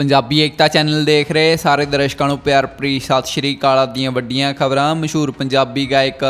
ਪੰਜਾਬੀ ਏਕਤਾ channel ਦੇਖ ਰਹੇ ਸਾਰੇ ਦਰਸ਼ਕਾਂ ਨੂੰ ਪਿਆਰ ਭਰੀ ਸਤਿ ਸ਼੍ਰੀ ਅਕਾਲ ਦੀਆਂ ਵੱਡੀਆਂ ਖਬਰਾਂ। ਮਸ਼ਹੂਰ ਪੰਜਾਬੀ ਗਾਇਕ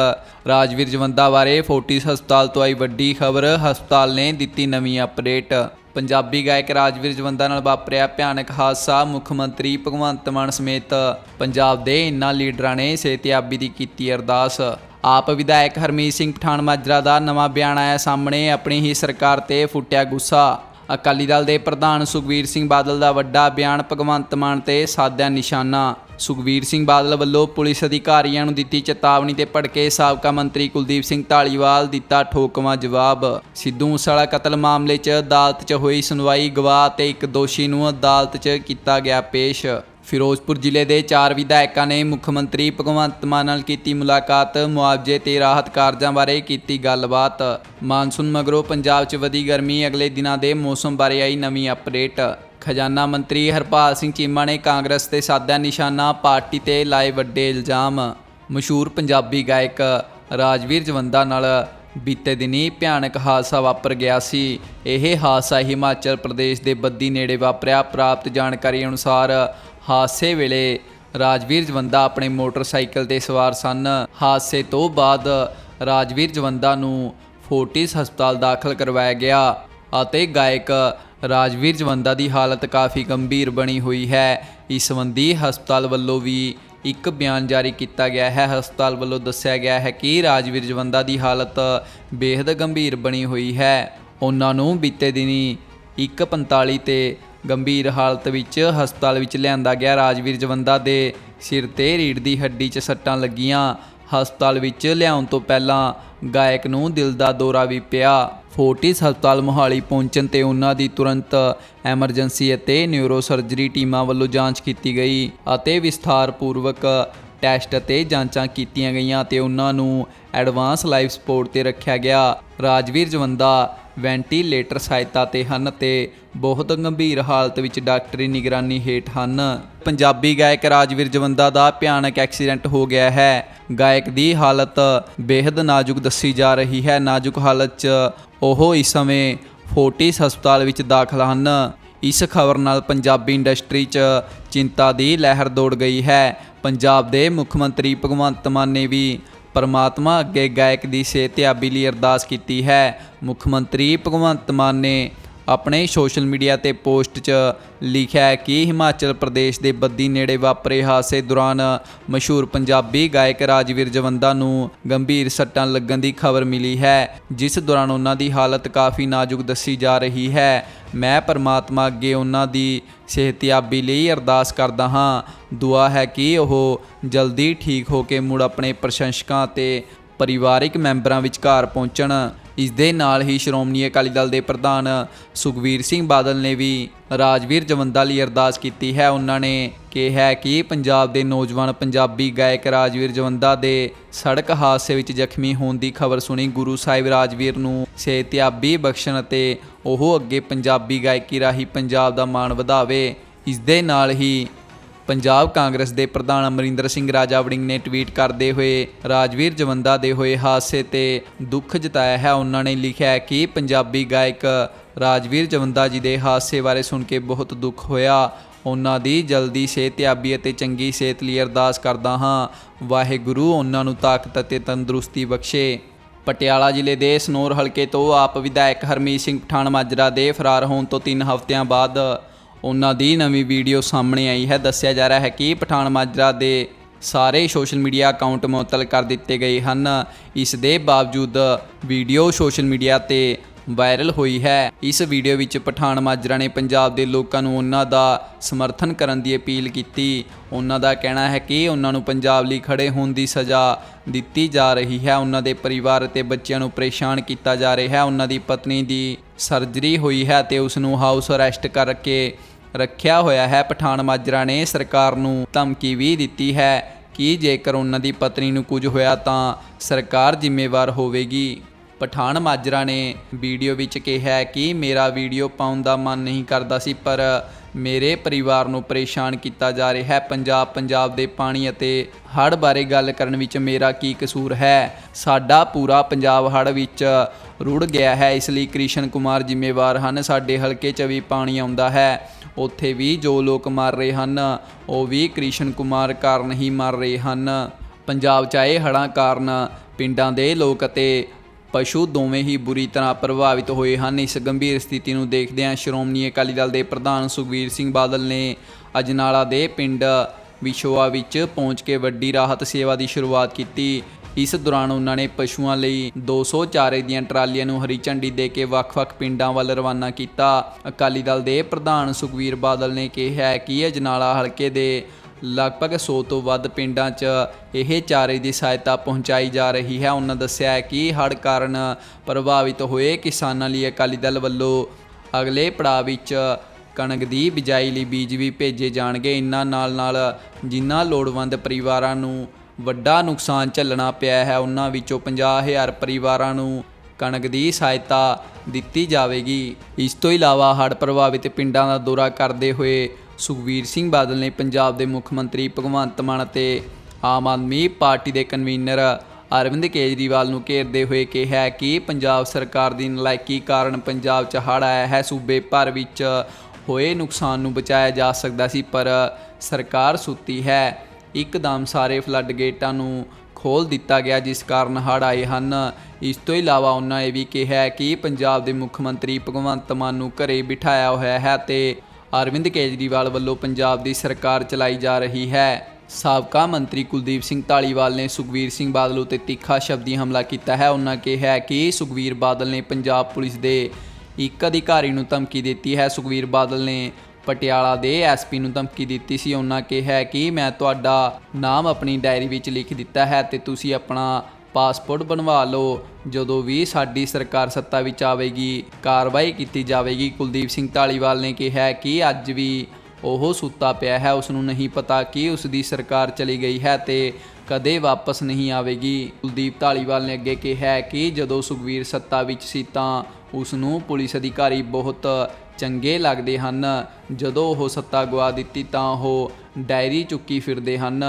ਰਾਜਵੀਰ ਜਵੰਦਾ ਬਾਰੇ ਫੋਰਟਿਸ ਹਸਪਤਾਲ ਤੋਂ ਆਈ ਵੱਡੀ ਖਬਰ, ਹਸਪਤਾਲ ਨੇ ਦਿੱਤੀ ਨਵੀਂ ਅਪਡੇਟ। ਪੰਜਾਬੀ ਗਾਇਕ ਰਾਜਵੀਰ ਜਵੰਦਾ ਨਾਲ ਵਾਪਰਿਆ ਭਿਆਨਕ ਹਾਦਸਾ, ਮੁੱਖ ਮੰਤਰੀ ਭਗਵੰਤ ਮਾਨ ਸਮੇਤ ਪੰਜਾਬ ਦੇ ਇਨ੍ਹਾਂ ਲੀਡਰਾਂ ਨੇ ਸਿਹਤਯਾਬੀ ਦੀ ਕੀਤੀ ਅਰਦਾਸ। ਆਪ ਵਿਧਾਇਕ ਹਰਮੀਤ ਸਿੰਘ ਪਠਾਨ ਮਾਜਰਾ ਦਾ ਨਵਾਂ ਬਿਆਨ ਆਇਆ ਸਾਹਮਣੇ, ਆਪਣੀ ਹੀ ਸਰਕਾਰ ਤੇ ਫੁੱਟਿਆ ਗੁੱਸਾ। ਅਕਾਲੀ ਦਲ ਦੇ ਪ੍ਰਧਾਨ ਸੁਖਵੀਰ ਸਿੰਘ ਬਾਦਲ ਦਾ ਵੱਡਾ ਬਿਆਨ ਭਗਵੰਤ ਮਾਨ ਤੇ ਸਾਧਿਆ ਨਿਸ਼ਾਨਾ। ਸੁਖਵੀਰ ਸਿੰਘ ਬਾਦਲ ਵੱਲੋਂ ਪੁਲਿਸ ਅਧਿਕਾਰੀਆਂ ਨੂੰ ਦਿੱਤੀ ਚੇਤਾਵਨੀ ਤੇ ਭੜਕੇ ਸਾਬਕਾ ਮੰਤਰੀ ਕੁਲਦੀਪ ਸਿੰਘ ਢਾਲੀਵਾਲ ਦਿੱਤਾ ਠੋਕਵਾਂ ਜਵਾਬ। ਸਿੱਧੂ ਮੂਸੇਵਾਲਾ ਕਤਲ ਮਾਮਲੇ 'ਚ ਅਦਾਲਤ 'ਚ ਹੋਈ ਸੁਣਵਾਈ, ਗਵਾਹ ਤੇ ਇੱਕ ਦੋਸ਼ੀ ਨੂੰ ਅਦਾਲਤ 'ਚ ਕੀਤਾ ਗਿਆ ਪੇਸ਼। ਫਿਰੋਜ਼ਪੁਰ ਜ਼ਿਲ੍ਹੇ ਦੇ ਚਾਰ ਵਿਧਾਇਕਾਂ ਨੇ ਮੁੱਖ ਮੰਤਰੀ ਭਗਵੰਤ ਮਾਨ ਨਾਲ ਕੀਤੀ ਮੁਲਾਕਾਤ, ਮੁਆਵਜ਼ੇ ਤੇ ਰਾਹਤ ਕਾਰਜਾਂ ਬਾਰੇ ਕੀਤੀ ਗੱਲਬਾਤ। ਮਾਨਸੂਨ ਮਗਰੋਂ ਪੰਜਾਬ 'ਚ ਵਧੀ ਗਰਮੀ, ਅਗਲੇ ਦਿਨਾਂ ਦੇ ਮੌਸਮ ਬਾਰੇ ਆਈ ਨਵੀਂ ਅਪਡੇਟ। ਖਜ਼ਾਨਾ ਮੰਤਰੀ ਹਰਪਾਲ ਸਿੰਘ ਚੀਮਾ ਨੇ ਕਾਂਗਰਸ ਤੇ ਸਾਧਿਆ ਨਿਸ਼ਾਨਾ, ਪਾਰਟੀ ਤੇ ਲਾਏ ਵੱਡੇ ਇਲਜ਼ਾਮ। ਮਸ਼ਹੂਰ ਪੰਜਾਬੀ ਗਾਇਕ ਰਾਜਵੀਰ ਜਵੰਦਾ ਨਾਲ ਬੀਤੇ ਦਿਨੀ ਭਿਆਨਕ ਹਾਦਸਾ ਵਾਪਰ ਗਿਆ ਸੀ। ਇਹ ਹਾਦਸਾ ਹਿਮਾਚਲ ਪ੍ਰਦੇਸ਼ ਦੇ ਬੱਦੀ ਨੇੜੇ ਵਾਪਰਿਆ। ਪ੍ਰਾਪਤ ਜਾਣਕਾਰੀ ਅਨੁਸਾਰ ਹਾਦਸੇ ਵੇਲੇ ਰਾਜਵੀਰ ਜਵੰਦਾ ਆਪਣੇ ਮੋਟਰਸਾਈਕਲ ਤੇ ਸਵਾਰ ਸਨ। ਹਾਦਸੇ ਤੋਂ ਬਾਅਦ ਰਾਜਵੀਰ ਜਵੰਦਾ ਨੂੰ ਫੋਰਟਿਸ ਹਸਪਤਾਲ ਦਾਖਲ ਕਰਵਾਇਆ ਗਿਆ ਅਤੇ ਗਾਇਕ ਰਾਜਵੀਰ ਜਵੰਦਾ ਦੀ ਹਾਲਤ ਕਾਫੀ ਗੰਭੀਰ ਬਣੀ ਹੋਈ ਹੈ। ਇਸ ਸੰਬੰਧੀ ਹਸਪਤਾਲ ਵੱਲੋਂ ਵੀ ਇੱਕ ਬਿਆਨ ਜਾਰੀ ਕੀਤਾ ਗਿਆ ਹੈ। ਹਸਪਤਾਲ ਵੱਲੋਂ ਦੱਸਿਆ ਗਿਆ ਹੈ ਕਿ ਰਾਜਵੀਰ ਜਵੰਦਾ ਦੀ ਹਾਲਤ ਬੇहद ਗੰਭੀਰ ਬਣੀ ਹੋਈ ਹੈ। ਉਹਨਾਂ ਨੂੰ ਬੀਤੇ ਦਿਨੀ 1:45 ਤੇ ਗੰਭੀਰ ਹਾਲਤ ਵਿੱਚ ਹਸਪਤਾਲ ਵਿੱਚ ਲਿਆਂਦਾ ਗਿਆ। ਰਾਜਵੀਰ ਜਵੰਦਾ ਦੇ ਸਿਰ ਤੇ ਰੀੜ ਦੀ ਹੱਡੀ 'ਚ ਸੱਟਾਂ ਲੱਗੀਆਂ। ਹਸਪਤਾਲ ਵਿੱਚ ਲਿਆਉਣ ਤੋਂ ਪਹਿਲਾਂ ਗਾਇਕ ਨੂੰ ਦਿਲ ਦਾ ਦੌਰਾ ਵੀ ਪਿਆ। ਫੋਰਟਿਸ ਹਸਪਤਾਲ ਮੋਹਾਲੀ ਪਹੁੰਚਣ ਤੇ ਉਹਨਾਂ ਦੀ ਤੁਰੰਤ ਐਮਰਜੈਂਸੀ ਅਤੇ ਨਿਊਰੋ ਸਰਜਰੀ ਟੀਮਾਂ ਵੱਲੋਂ ਜਾਂਚ ਕੀਤੀ ਗਈ ਅਤੇ ਵਿਸਥਾਰ ਪੂਰਵਕ ਟੈਸਟ ਅਤੇ ਜਾਂਚਾਂ ਕੀਤੀਆਂ ਗਈਆਂ ਤੇ ਉਹਨਾਂ ਨੂੰ ਐਡਵਾਂਸ ਲਾਈਫ ਸਪੋਰਟ ਤੇ ਰੱਖਿਆ ਗਿਆ। ਰਾਜਵੀਰ ਜਵੰਦਾ, ਵੈਂਟੀਲੇਟਰ ਸਹਾਇਤਾ ਤੇ ਹਨ ਤੇ ਬਹੁਤ ਗੰਭੀਰ ਹਾਲਤ ਵਿੱਚ ਡਾਕਟਰੀ ਨਿਗਰਾਨੀ ਹੇਠ ਹਨ। ਪੰਜਾਬੀ ਗਾਇਕ ਰਾਜਵੀਰ ਜਵੰਦਾ ਦਾ ਭਿਆਨਕ ਐਕਸੀਡੈਂਟ ਹੋ ਗਿਆ ਹੈ। ਗਾਇਕ ਦੀ ਹਾਲਤ ਬੇहद ਨਾਜ਼ੁਕ ਦੱਸੀ ਜਾ ਰਹੀ ਹੈ। ਨਾਜ਼ੁਕ ਹਾਲਤ 'ਚ ਉਹ ਇਸ ਸਮੇਂ ਫੋਰਟਿਸ ਹਸਪਤਾਲ ਵਿੱਚ ਦਾਖਲ ਹਨ। ਇਸ ਖਬਰ ਨਾਲ ਪੰਜਾਬੀ ਇੰਡਸਟਰੀ 'ਚ ਚਿੰਤਾ ਦੀ ਲਹਿਰ ਦੌੜ ਗਈ ਹੈ। ਪੰਜਾਬ ਦੇ ਮੁੱਖ ਮੰਤਰੀ ਭਗਵੰਤ ਮਾਨ ਨੇ ਵੀ ਪਰਮਾਤਮਾ ਅੱਗੇ ਗਾਇਕ ਦੀ ਸਿਹਤਯਾਬੀ ਲਈ ਅਰਦਾਸ ਕੀਤੀ ਹੈ। ਮੁੱਖ ਮੰਤਰੀ ਭਗਵੰਤ ਮਾਨ ਨੇ ਆਪਣੇ ਸੋਸ਼ਲ ਮੀਡੀਆ ਤੇ ਪੋਸਟ 'ਚ ਲਿਖਿਆ ਹੈ ਕਿ ਹਿਮਾਚਲ ਪ੍ਰਦੇਸ਼ ਦੇ ਬੱਦੀ ਨੇੜੇ ਵਾਪਰੇ ਹਾਦਸੇ ਦੌਰਾਨ ਮਸ਼ਹੂਰ ਪੰਜਾਬੀ ਗਾਇਕ ਰਾਜਵੀਰ ਜਵੰਦਾ ਨੂੰ ਗੰਭੀਰ ਸੱਟਾਂ ਲੱਗਣ ਦੀ ਖਬਰ ਮਿਲੀ ਹੈ, ਜਿਸ ਦੌਰਾਨ ਉਹਨਾਂ ਦੀ ਹਾਲਤ ਕਾਫੀ ਨਾਜ਼ੁਕ ਦੱਸੀ ਜਾ ਰਹੀ ਹੈ। ਮੈਂ ਪਰਮਾਤਮਾ ਅੱਗੇ ਉਹਨਾਂ ਦੀ ਸਿਹਤਯਾਬੀ ਲਈ ਅਰਦਾਸ ਕਰਦਾ ਹਾਂ। ਦੁਆ ਹੈ ਕਿ ਉਹ ਜਲਦੀ ਠੀਕ ਹੋ ਕੇ ਮੁੜ ਆਪਣੇ ਪ੍ਰਸ਼ੰਸਕਾਂ ਤੇ ਪਰਿਵਾਰਿਕ ਮੈਂਬਰਾਂ ਵਿਚਕਾਰ ਪਹੁੰਚਣ। ਇਸ ਦੇ ਨਾਲ ਹੀ ਸ਼੍ਰੋਮਣੀ ਅਕਾਲੀ ਦਲ ਦੇ ਪ੍ਰਧਾਨ ਸੁਖਵੀਰ ਸਿੰਘ ਬਾਦਲ ਨੇ ਵੀ ਰਾਜਵੀਰ ਜਵੰਦਾ ਲਈ ਅਰਦਾਸ ਕੀਤੀ ਹੈ। ਉਹਨਾਂ ਨੇ ਕਿਹਾ ਕਿ ਪੰਜਾਬ ਦੇ ਨੌਜਵਾਨ ਪੰਜਾਬੀ ਗਾਇਕ ਰਾਜਵੀਰ ਜਵੰਦਾ ਦੇ ਸੜਕ ਹਾਦਸੇ ਵਿੱਚ ਜ਼ਖਮੀ ਹੋਣ ਦੀ ਖਬਰ ਸੁਣੀ। ਗੁਰੂ ਸਾਹਿਬ ਰਾਜਵੀਰ ਨੂੰ ਸਿਹਤਯਾਬੀ ਬਖਸ਼ਣ ਅਤੇ ਉਹ ਅੱਗੇ ਪੰਜਾਬੀ ਗਾਇਕੀ ਰਾਹੀਂ ਪੰਜਾਬ ਦਾ ਮਾਣ ਵਧਾਵੇ। ਇਸ ਦੇ ਨਾਲ ਹੀ ਪੰਜਾਬ ਕਾਂਗਰਸ ਦੇ ਪ੍ਰਧਾਨ ਅਮਰਿੰਦਰ ਸਿੰਘ ਰਾਜਾ ਵੜਿੰਗ ਨੇ ਟਵੀਟ ਕਰਦੇ ਹੋਏ ਰਾਜਵੀਰ ਜਵੰਦਾ ਦੇ ਹੋਏ ਹਾਦਸੇ ਤੇ ਦੁੱਖ ਜਤਾਇਆ ਹੈ। ਉਹਨਾਂ ਨੇ ਲਿਖਿਆ ਕਿ ਪੰਜਾਬੀ ਗਾਇਕ ਰਾਜਵੀਰ ਜਵੰਦਾ ਜੀ ਦੇ ਹਾਦਸੇ ਬਾਰੇ ਸੁਣ ਕੇ ਬਹੁਤ ਦੁੱਖ ਹੋਇਆ। ਉਹਨਾਂ ਦੀ ਜਲਦੀ ਸਿਹਤਯਾਬੀ ਅਤੇ ਚੰਗੀ ਸਿਹਤ ਲਈ ਅਰਦਾਸ ਕਰਦਾ ਹਾਂ। ਵਾਹਿਗੁਰੂ ਉਹਨਾਂ ਨੂੰ ਤਾਕਤ ਅਤੇ ਤੰਦਰੁਸਤੀ ਬਖਸ਼ੇ। ਪਟਿਆਲਾ ਜ਼ਿਲ੍ਹੇ ਦੇ ਸਨੌਰ ਹਲਕੇ ਤੋਂ ਆਪ ਵਿਧਾਇਕ ਹਰਮੀਤ ਸਿੰਘ ਪਠਾਨ ਮਾਜਰਾ ਦੇ ਫਰਾਰ ਹੋਣ ਤੋਂ 3 ਹਫ਼ਤਿਆਂ ਬਾਅਦ ਉਹਨਾਂ ਦੀ ਨਵੀਂ ਵੀਡੀਓ ਸਾਹਮਣੇ ਆਈ ਹੈ। ਦੱਸਿਆ ਜਾ ਰਿਹਾ ਹੈ ਕਿ ਪਠਾਨ ਮਾਜਰਾ ਦੇ ਸਾਰੇ ਸੋਸ਼ਲ ਮੀਡੀਆ ਅਕਾਊਂਟ ਮੁਅੱਤਲ ਕਰ ਦਿੱਤੇ ਗਏ ਹਨ। ਇਸ ਦੇ ਬਾਵਜੂਦ ਵੀਡੀਓ ਸੋਸ਼ਲ ਮੀਡੀਆ ਤੇ ਵਾਇਰਲ ਹੋਈ ਹੈ। ਇਸ ਵੀਡੀਓ ਵਿੱਚ ਪਠਾਨ ਮਾਜਰਾ ਨੇ ਪੰਜਾਬ ਦੇ ਲੋਕਾਂ ਨੂੰ ਉਹਨਾਂ ਦਾ ਸਮਰਥਨ ਕਰਨ ਦੀ ਅਪੀਲ ਕੀਤੀ। ਉਹਨਾਂ ਦਾ ਕਹਿਣਾ ਹੈ ਕਿ ਉਹਨਾਂ ਨੂੰ ਪੰਜਾਬ ਲਈ ਖੜੇ ਹੋਣ ਦੀ ਸਜ਼ਾ ਦਿੱਤੀ ਜਾ ਰਹੀ ਹੈ। ਉਹਨਾਂ ਦੇ ਪਰਿਵਾਰ ਅਤੇ ਬੱਚਿਆਂ ਨੂੰ ਪਰੇਸ਼ਾਨ ਕੀਤਾ ਜਾ ਰਿਹਾ ਹੈ। ਉਹਨਾਂ ਦੀ ਪਤਨੀ ਦੀ ਸਰਜਰੀ ਹੋਈ ਹੈ ਤੇ ਉਸ ਨੂੰ ਹਾਊਸ ਅਰੈਸਟ ਕਰਕੇ ਰੱਖਿਆ ਹੋਇਆ ਹੈ। ਪਠਾਨ ਮਾਜਰਾ ਨੇ ਸਰਕਾਰ ਨੂੰ ਧਮਕੀ ਵੀ ਦਿੱਤੀ ਹੈ ਕਿ ਜੇਕਰ ਉਹਨਾਂ ਦੀ ਪਤਨੀ ਨੂੰ ਕੁਝ ਹੋਇਆ ਤਾਂ ਸਰਕਾਰ ਜ਼ਿੰਮੇਵਾਰ ਹੋਵੇਗੀ। ਪਠਾਨ ਮਾਜਰਾ ਨੇ ਵੀਡੀਓ ਵਿੱਚ ਕਿਹਾ ਕਿ ਮੇਰਾ ਵੀਡੀਓ ਪਾਉਣ ਦਾ ਮਨ ਨਹੀਂ ਕਰਦਾ ਸੀ, ਪਰ ਮੇਰੇ ਪਰਿਵਾਰ ਨੂੰ ਪਰੇਸ਼ਾਨ ਕੀਤਾ ਜਾ ਰਿਹਾ ਹੈ। ਪੰਜਾਬ ਪੰਜਾਬ ਦੇ ਪਾਣੀ ਅਤੇ ਹੜ੍ਹ ਬਾਰੇ ਗੱਲ ਕਰਨ ਵਿੱਚ ਮੇਰਾ ਕੀ ਕਸੂਰ ਹੈ? ਸਾਡਾ ਪੂਰਾ ਪੰਜਾਬ ਹੜ੍ਹ ਵਿੱਚ ਰੁੜ ਗਿਆ ਹੈ, ਇਸ ਲਈ ਕ੍ਰਿਸ਼ਨ ਕੁਮਾਰ ਜ਼ਿੰਮੇਵਾਰ ਹਨ। ਸਾਡੇ ਹਲਕੇ 'ਚ ਵੀ ਪਾਣੀ ਆਉਂਦਾ ਹੈ। ਉੱਥੇ ਵੀ ਜੋ ਲੋਕ ਮਰ ਰਹੇ ਹਨ, ਉਹ ਵੀ ਕ੍ਰਿਸ਼ਨ ਕੁਮਾਰ ਕਾਰਨ ਹੀ ਮਰ ਰਹੇ ਹਨ। ਪੰਜਾਬ 'ਚ ਆਏ ਹੜ੍ਹਾਂ ਕਾਰਨ ਪਿੰਡਾਂ ਦੇ ਲੋਕ ਅਤੇ ਪਸ਼ੂ ਦੋਵੇਂ ਹੀ ਬੁਰੀ ਤਰ੍ਹਾਂ ਪ੍ਰਭਾਵਿਤ ਹੋਏ ਹਨ। ਇਸ ਗੰਭੀਰ ਸਥਿਤੀ ਨੂੰ ਦੇਖਦਿਆਂ ਸ਼੍ਰੋਮਣੀ ਅਕਾਲੀ ਦਲ ਦੇ ਪ੍ਰਧਾਨ ਸੁਖਬੀਰ ਸਿੰਘ ਬਾਦਲ ਨੇ ਅਜਨਾਲਾ ਦੇ ਪਿੰਡ ਵਿਸ਼ੋਆ ਵਿੱਚ ਪਹੁੰਚ ਕੇ ਵੱਡੀ ਰਾਹਤ ਸੇਵਾ ਦੀ ਸ਼ੁਰੂਆਤ ਕੀਤੀ। ਇਸ ਦੌਰਾਨ ਉਹਨਾਂ ਨੇ ਪਸ਼ੂਆਂ ਲਈ 200 ਚਾਰੇ ਦੀਆਂ ਟਰਾਲੀਆਂ ਨੂੰ ਹਰੀ ਝੰਡੀ ਦੇ ਕੇ ਵੱਖ-ਵੱਖ ਪਿੰਡਾਂ ਵੱਲ ਰਵਾਨਾ ਕੀਤਾ। ਅਕਾਲੀ ਦਲ ਦੇ ਪ੍ਰਧਾਨ ਸੁਖਬੀਰ ਬਾਦਲ ਨੇ ਕਿਹਾ ਕਿ ਅਜਨਾਲਾ ਹਲਕੇ ਦੇ ਲਗਭਗ 100 ਤੋਂ ਵੱਧ ਪਿੰਡਾਂ 'ਚ ਇਹ ਚਾਰੇ ਦੀ ਸਹਾਇਤਾ ਪਹੁੰਚਾਈ ਜਾ ਰਹੀ ਹੈ। ਉਹਨਾਂ ਦੱਸਿਆ ਹੈ ਕਿ ਹੜ੍ਹ ਕਾਰਨ ਪ੍ਰਭਾਵਿਤ ਹੋਏ ਕਿਸਾਨਾਂ ਲਈ ਅਕਾਲੀ ਦਲ ਵੱਲੋਂ ਅਗਲੇ ਪੜਾਅ ਵਿੱਚ ਕਣਕ ਦੀ ਬਿਜਾਈ ਲਈ ਬੀਜ ਵੀ ਭੇਜੇ ਜਾਣਗੇ। ਇਨ੍ਹਾਂ ਨਾਲ ਨਾਲ ਜਿਨ੍ਹਾਂ ਲੋੜਵੰਦ ਪਰਿਵਾਰਾਂ ਨੂੰ ਵੱਡਾ ਨੁਕਸਾਨ ਝੱਲਣਾ ਪਿਆ ਹੈ, ਉਹਨਾਂ ਵਿੱਚੋਂ 50000 ਪਰਿਵਾਰਾਂ ਨੂੰ ਕਣਕ ਦੀ ਸਹਾਇਤਾ ਦਿੱਤੀ ਜਾਵੇਗੀ। ਇਸ ਤੋਂ ਇਲਾਵਾ ਹੜ੍ਹ ਪ੍ਰਭਾਵਿਤ ਪਿੰਡਾਂ ਦਾ ਦੌਰਾ ਕਰਦੇ ਹੋਏ ਸੁਖਵੀਰ ਸਿੰਘ ਬਾਦਲ ਨੇ ਪੰਜਾਬ ਦੇ ਮੁੱਖ ਮੰਤਰੀ ਭਗਵੰਤ ਮਾਨ ਅਤੇ ਆਮ ਆਦਮੀ ਪਾਰਟੀ ਦੇ ਕਨਵੀਨਰ ਅਰਵਿੰਦ ਕੇਜਰੀਵਾਲ ਨੂੰ ਘੇਰਦੇ ਹੋਏ ਕਿਹਾ ਕਿ ਪੰਜਾਬ ਸਰਕਾਰ ਦੀ ਨਲਾਇਕੀ ਕਾਰਨ ਪੰਜਾਬ 'ਚ ਹੜ੍ਹ ਆਇਆ ਹੈ, ਸੂਬੇ ਭਰ ਵਿੱਚ ਹੋਏ ਨੁਕਸਾਨ ਨੂੰ ਬਚਾਇਆ ਜਾ ਸਕਦਾ ਸੀ, ਪਰ ਸਰਕਾਰ ਸੁੱਤੀ ਹੈ। ਇੱਕਦਮ ਸਾਰੇ ਫਲੱਡ ਗੇਟਾਂ ਨੂੰ ਖੋਲ ਦਿੱਤਾ ਗਿਆ, ਜਿਸ ਕਾਰਨ ਹੜ੍ਹ ਆਏ ਹਨ। ਇਸ ਤੋਂ ਇਲਾਵਾ ਉਹਨਾਂ ਇਹ ਵੀ ਕਿਹਾ ਕਿ ਪੰਜਾਬ ਦੇ ਮੁੱਖ ਮੰਤਰੀ ਭਗਵੰਤ ਮਾਨ ਨੂੰ ਘਰੇ ਬਿਠਾਇਆ ਹੋਇਆ ਹੈ ਤੇ ਅਰਵਿੰਦ ਕੇਜਰੀਵਾਲ ਵੱਲੋਂ ਪੰਜਾਬ ਦੀ ਸਰਕਾਰ ਚਲਾਈ ਜਾ ਰਹੀ ਹੈ। ਸਾਬਕਾ ਮੰਤਰੀ ਕੁਲਦੀਪ ਸਿੰਘ ਢਾਲੀਵਾਲ ਨੇ ਸੁਖਵੀਰ ਸਿੰਘ ਬਾਦਲ ਉਤੇ ਤਿੱਖਾ ਸ਼ਬਦੀ ਹਮਲਾ ਕੀਤਾ ਹੈ। ਉਹਨਾਂ ਕਿਹਾ ਕਿ ਸੁਖਵੀਰ ਬਾਦਲ ਨੇ ਪੰਜਾਬ ਪੁਲਿਸ ਦੇ ਇੱਕ ਅਧਿਕਾਰੀ ਨੂੰ ਧਮਕੀ ਦਿੱਤੀ ਹੈ। ਸੁਖਵੀਰ ਬਾਦਲ ਨੇ ਪਟਿਆਲਾ ਦੇ ਐਸਪੀ ਨੂੰ ਧਮਕੀ ਦਿੱਤੀ ਸੀ। ਉਹਨਾਂ ਕਿਹਾ ਕਿ ਮੈਂ ਤੁਹਾਡਾ ਨਾਮ ਆਪਣੀ ਡਾਇਰੀ ਵਿੱਚ ਲਿਖ ਦਿੱਤਾ ਹੈ ਤੇ ਤੁਸੀਂ ਆਪਣਾ ਪਾਸਪੋਰਟ ਬਣਵਾ ਲਓ। ਜਦੋਂ ਵੀ ਸਾਡੀ ਸਰਕਾਰ ਸੱਤਾ ਵਿੱਚ ਆਵੇਗੀ, ਕਾਰਵਾਈ ਕੀਤੀ ਜਾਵੇਗੀ। ਕੁਲਦੀਪ ਸਿੰਘ ਢਾਲੀਵਾਲ ਨੇ ਕਿਹਾ ਕਿ ਅੱਜ ਵੀ ਉਹ ਸੁੱਤਾ ਪਿਆ ਹੈ। ਉਸ ਨੂੰ ਨਹੀਂ ਪਤਾ ਕਿ ਉਸ ਦੀ ਸਰਕਾਰ ਚਲੀ ਗਈ ਹੈ ਤੇ ਕਦੇ ਵਾਪਸ ਨਹੀਂ ਆਵੇਗੀ। ਕੁਲਦੀਪ ਢਾਲੀਵਾਲ ਨੇ ਅੱਗੇ ਕਿਹਾ ਕਿ ਜਦੋਂ ਸੁਖਵੀਰ ਸੱਤਾ ਵਿੱਚ ਸੀ ਤਾਂ ਉਸ ਨੂੰ ਪੁਲਿਸ ਅਧਿਕਾਰੀ ਬਹੁਤ ਚੰਗੇ ਲੱਗਦੇ ਹਨ। ਜਦੋਂ ਉਹ ਸੱਤਾ ਗਵਾ ਦਿੱਤੀ ਤਾਂ ਉਹ ਡਾਇਰੀ ਚੁੱਕੀ ਫਿਰਦੇ ਹਨ।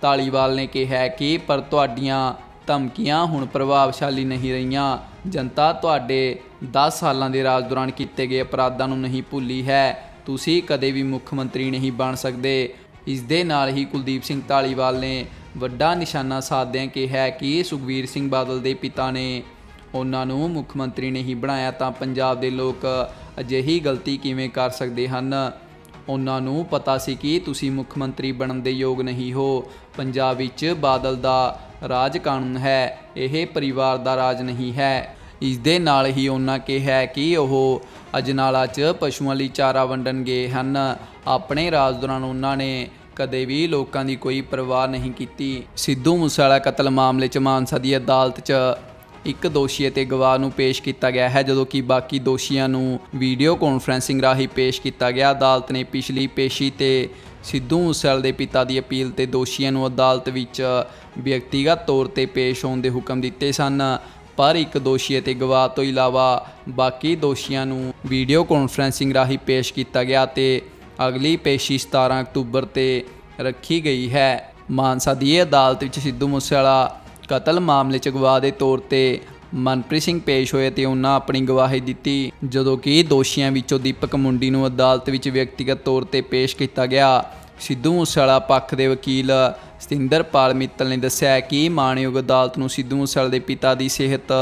ਧਾਲੀਵਾਲ ਨੇ ਕਿਹਾ ਕਿ, ਪਰ ਤੁਹਾਡੀਆਂ ਧਮਕੀਆਂ ਹੁਣ ਪ੍ਰਭਾਵਸ਼ਾਲੀ ਨਹੀਂ ਰਹੀਆਂ। ਜਨਤਾ ਤੁਹਾਡੇ 10 ਸਾਲਾਂ ਦੇ ਰਾਜ ਦੌਰਾਨ ਕੀਤੇ ਗਏ ਅਪਰਾਧਾਂ ਨੂੰ ਨਹੀਂ ਭੁੱਲੀ ਹੈ। ਤੁਸੀਂ ਕਦੇ ਵੀ ਮੁੱਖ ਮੰਤਰੀ ਨਹੀਂ ਬਣ ਸਕਦੇ। ਇਸ ਦੇ ਨਾਲ ਹੀ ਕੁਲਦੀਪ ਸਿੰਘ ਧਾਲੀਵਾਲ ਨੇ ਵੱਡਾ ਨਿਸ਼ਾਨਾ ਸਾਧਦਿਆਂ ਕਿਹਾ ਕਿ ਸੁਖਵੀਰ ਸਿੰਘ ਬਾਦਲ ਦੇ ਪਿਤਾ ਨੇ ਉਹਨਾਂ ਨੂੰ ਮੁੱਖ ਮੰਤਰੀ ਨਹੀਂ ਬਣਾਇਆ ਤਾਂ ਪੰਜਾਬ ਦੇ ਲੋਕ ਅਜਿਹੀ ਗਲਤੀ ਕਿਵੇਂ ਕਰ ਸਕਦੇ ਹਨ? ਉਹਨਾਂ ਨੂੰ ਪਤਾ ਸੀ ਕਿ ਤੁਸੀਂ ਮੁੱਖ ਮੰਤਰੀ ਬਣਨ ਦੇ ਯੋਗ ਨਹੀਂ ਹੋ। ਪੰਜਾਬ ਵਿੱਚ ਬਾਦਲ ਦਾ ਰਾਜ ਕਾਨੂੰਨ ਹੈ, ਇਹ ਪਰਿਵਾਰ ਦਾ ਰਾਜ ਨਹੀਂ ਹੈ। ਇਸ ਦੇ ਨਾਲ ਹੀ ਉਹਨਾਂ ਕਿਹਾ ਕਿ ਉਹ ਅਜਨਾਲਾ 'ਚ ਪਸ਼ੂਆਂ ਲਈ ਚਾਰਾ ਵੰਡਣ ਗਏ ਹਨ। ਆਪਣੇ ਰਾਜ ਦੌਰਾਨ ਉਹਨਾਂ ਨੇ ਕਦੇ ਵੀ ਲੋਕਾਂ ਦੀ ਕੋਈ ਪਰਵਾਹ ਨਹੀਂ ਕੀਤੀ। ਸਿੱਧੂ ਮੂਸੇਵਾਲਾ ਕਤਲ ਮਾਮਲੇ 'ਚ ਮਾਨਸਾ ਦੀ ਅਦਾਲਤ 'ਚ ਇੱਕ ਦੋਸ਼ੀ ਅਤੇ ਗਵਾਹ ਨੂੰ ਪੇਸ਼ ਕੀਤਾ ਗਿਆ ਹੈ, ਜਦੋਂ ਕਿ ਬਾਕੀ ਦੋਸ਼ੀਆਂ ਨੂੰ ਵੀਡੀਓ ਕਾਨਫਰੈਂਸਿੰਗ ਰਾਹੀਂ ਪੇਸ਼ ਕੀਤਾ ਗਿਆ। ਅਦਾਲਤ ਨੇ ਪਿਛਲੀ ਪੇਸ਼ੀ ਤੇ ਸਿੱਧੂ ਮੂਸੇਵਾਲੇ ਦੇ ਪਿਤਾ ਦੀ ਅਪੀਲ ਤੇ ਦੋਸ਼ੀਆਂ ਨੂੰ ਅਦਾਲਤ ਵਿੱਚ ਵਿਅਕਤੀਗਤ ਤੌਰ ਤੇ ਪੇਸ਼ ਹੋਣ ਦੇ ਹੁਕਮ ਦਿੱਤੇ ਸਨ। ਪਰ ਇੱਕ ਦੋਸ਼ੀ ਅਤੇ ਗਵਾਹ ਤੋਂ ਇਲਾਵਾ ਬਾਕੀ ਦੋਸ਼ੀਆਂ ਨੂੰ ਵੀਡੀਓ ਕਾਨਫਰੈਂਸਿੰਗ ਰਾਹੀਂ ਪੇਸ਼ ਕੀਤਾ ਗਿਆ ਤੇ ਅਗਲੀ ਪੇਸ਼ੀ 17 ਅਕਤੂਬਰ ਤੇ ਰੱਖੀ ਗਈ ਹੈ। ਮਾਨਸਾ ਦੀ ਅਦਾਲਤ ਵਿੱਚ ਸਿੱਧੂ ਮੂਸੇਵਾਲਾ ਕਤਲ ਮਾਮਲੇ 'ਚ ਗਵਾਹ ਦੇ ਤੌਰ ਤੇ ਮਨਪ੍ਰੀਤ ਸਿੰਘ ਪੇਸ਼ ਹੋਏ ਤੇ ਉਹਨਾਂ ਆਪਣੀ ਗਵਾਹੀ ਦਿੱਤੀ, ਜਦੋਂ ਕਿ ਦੋਸ਼ੀਆਂ ਵਿੱਚੋਂ ਦੀਪਕ ਮੁੰਡੀ ਨੂੰ ਅਦਾਲਤ ਵਿੱਚ ਵਿਅਕਤੀਗਤ ਤੌਰ ਤੇ ਪੇਸ਼ ਕੀਤਾ ਗਿਆ। ਸਿੱਧੂ ਮੂਸੇਵਾਲਾ ਪੱਖ ਦੇ ਵਕੀਲ ਸਤਿੰਦਰਪਾਲ ਮਿੱਤਲ ਨੇ ਦੱਸਿਆ ਕਿ ਮਾਣਯੋਗ ਅਦਾਲਤ ਨੂੰ ਸਿੱਧੂ ਮੂਸੇਵਾਲੇ ਦੇ ਪਿਤਾ ਦੀ ਸਿਹਤ